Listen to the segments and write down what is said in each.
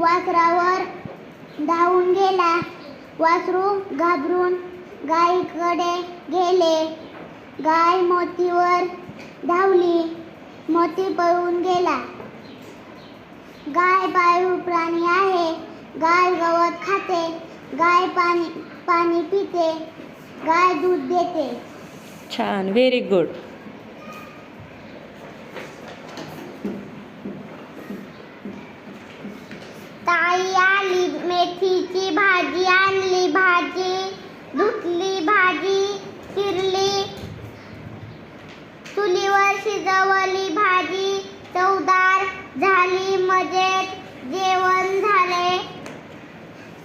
वासरावर धावून गेला. वासरू घाबरून गायीकडे गेले. गाय मोतीवर धावली. मोती पळून गेला. गाय पाळीव प्राणी आहे. गाय गवत खाते. गाय पाणी पाणी पिते. गाय दूध देते. छान. व्हेरी गुड ताई आली मेथीची भाजी आणली भाजी धुतली भाजी चिरली. चुलीवर शिजवली भाजी चवदार झाली मजेत जेवण झाले.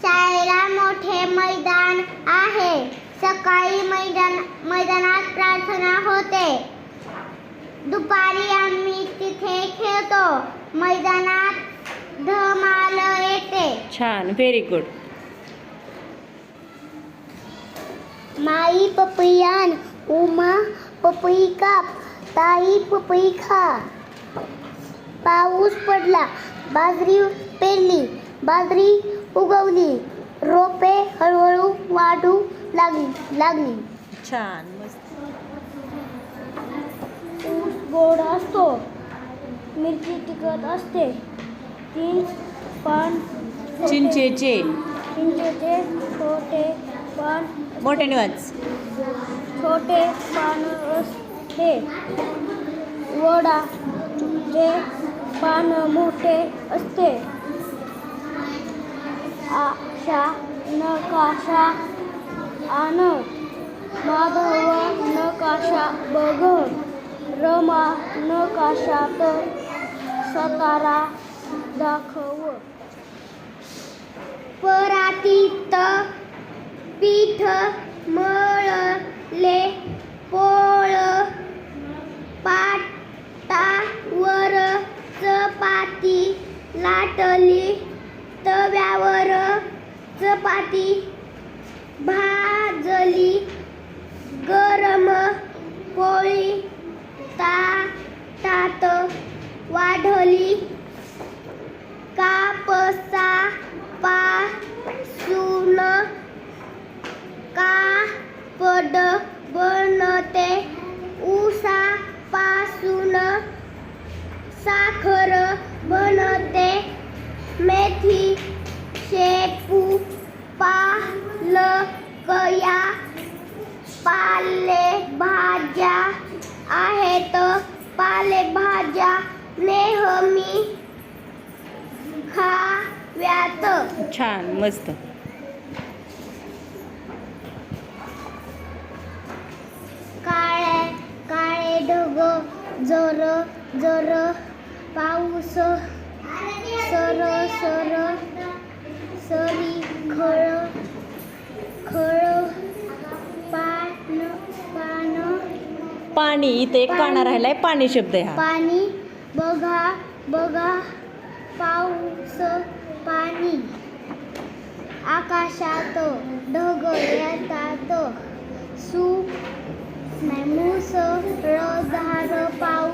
शाळेला मोठे मैदान आहे. सकाळी मैदान मैदानात प्रार्थना होते. दुपारी आम्ही तिथे खेळतो. मैदानात धमाल येते. छान व्हेरी गुड माई पपईयान उमा पपई काप ताई पपई खा. पाऊस पडला बाजरी पेरली बाजरी उगवली रोपे हळूहळू वाढू लागली लागली. छान मस्त. ऊस गोड असतो मिरची तिखट असते. पान छोटे- चिंचेचे. चिंचेचे छोटे पान मोठे निवाज. छोटे पान असते वडाचे पान मोठे असते. आशा नकाशा आन माधव नकाशा बघ रमा नकाशात सातारा दाखव. परातीत पीठ मळले पोळ पाटावर चपाती लाटली तव्यावर चपाती भाजली गरम पोळी ताटात वाढली. साखर बनते? मेथी शेपू पालक या पालेभाज्या आहेत. पालेभाज्या नेहमी खाव्यात. छान मस्त. काळे काळे ढग जर जर पाऊस सर सर सरी खळ खळ पान पान. पाणी इथे एक काना राहिलाय पाणी शब्द आहे हा. पाणी बघा बघा पाऊस पाणी. आकाशात ढग येतात. सु मुसळधार पाऊस.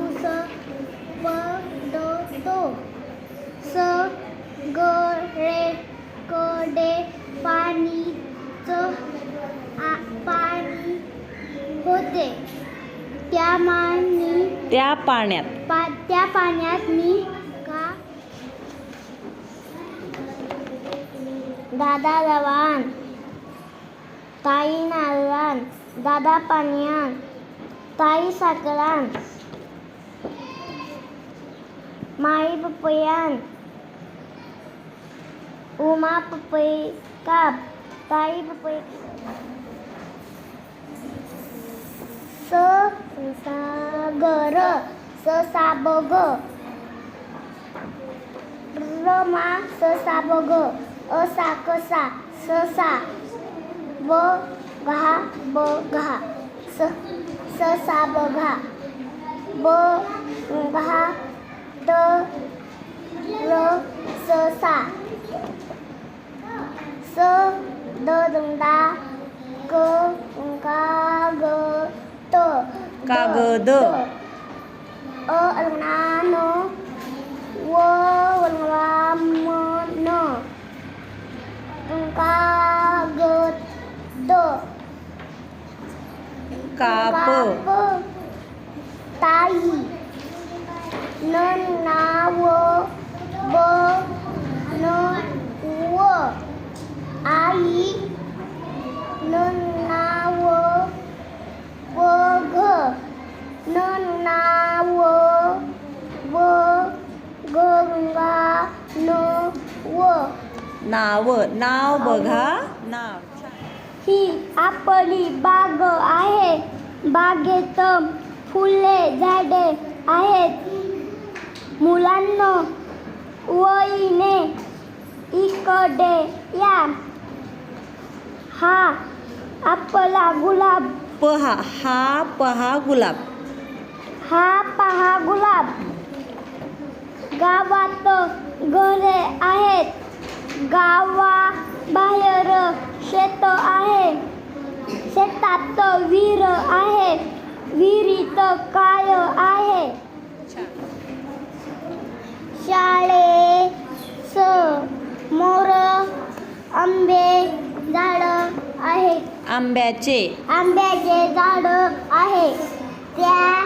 पाणीच आ- पाणी होते. त्या मानी त्या पाण्यात. पा त्या पाण्यात मी का? दादा लवान ताई नारळान दादा पाण्यान ताई साकरान माई पपयान उमा पपई काप ताई पपई. स सागर स साबग रमा स साबग असा कसा ससा. ब घा ब घा. स स सा बघा ब घा त र sơ đơ đông đa cơ ca gơ tơ ca gơ đơ. ơ alung na no wo alung la mo no ca gơ tơ. Ca pơ tai nơ na wo bơ nơ wo आई नाव बघ न नाव व गंगा न व. नाव नाव बघा. नाव ही आपली बाग आहे. बागेत फुले झाडे आहेत. मुलांना वळीने इकडे या. हा आपला गुलाब. पहा हा पहा गुलाब. हा पहा गुलाब. गावात घरे आहेत. गावा बाहेर शेत आहे. शेतात विहीर आहे. विहिरीत काय आहे शाळे स मोर आंबे झाड आहे आंब्याचे. आंब्याचे झाड आहे. त्या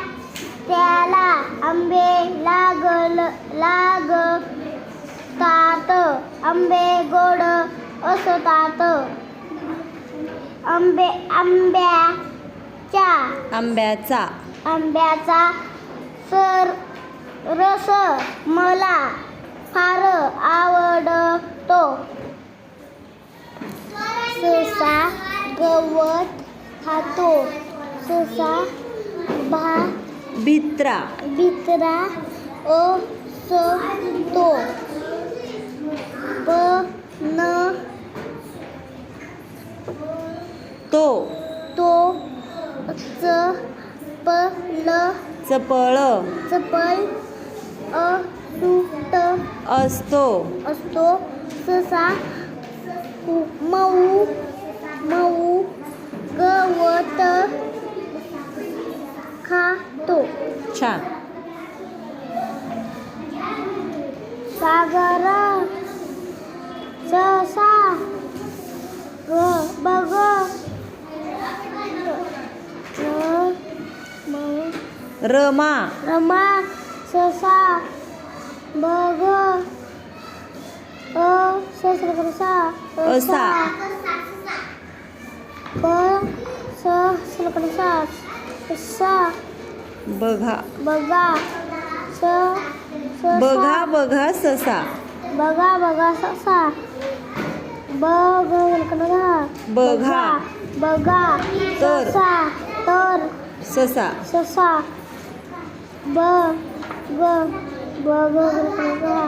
त्याला आंबे लागल लागतात. आंबे गोड असतात. आंबे आंब्याच्या आंब्याचा. आंब्याचा सर रस मला फार आवडतो ससा खातो. ससा भा भित्रा बितरा असतो ब न तो. तो च प ल. चपळ. चपल असूट असतो. असतो ससा मऊ मऊ गवत खातो छान सागर ससा ग बग र- म- रमा रमा ससा बग अ ससा असा. क प्रसाद सा बघा बघा स स बघा बघा ससा बघा बघा ससा बघा बघा बघा तर ससा तर ससा ससा ब ग बघा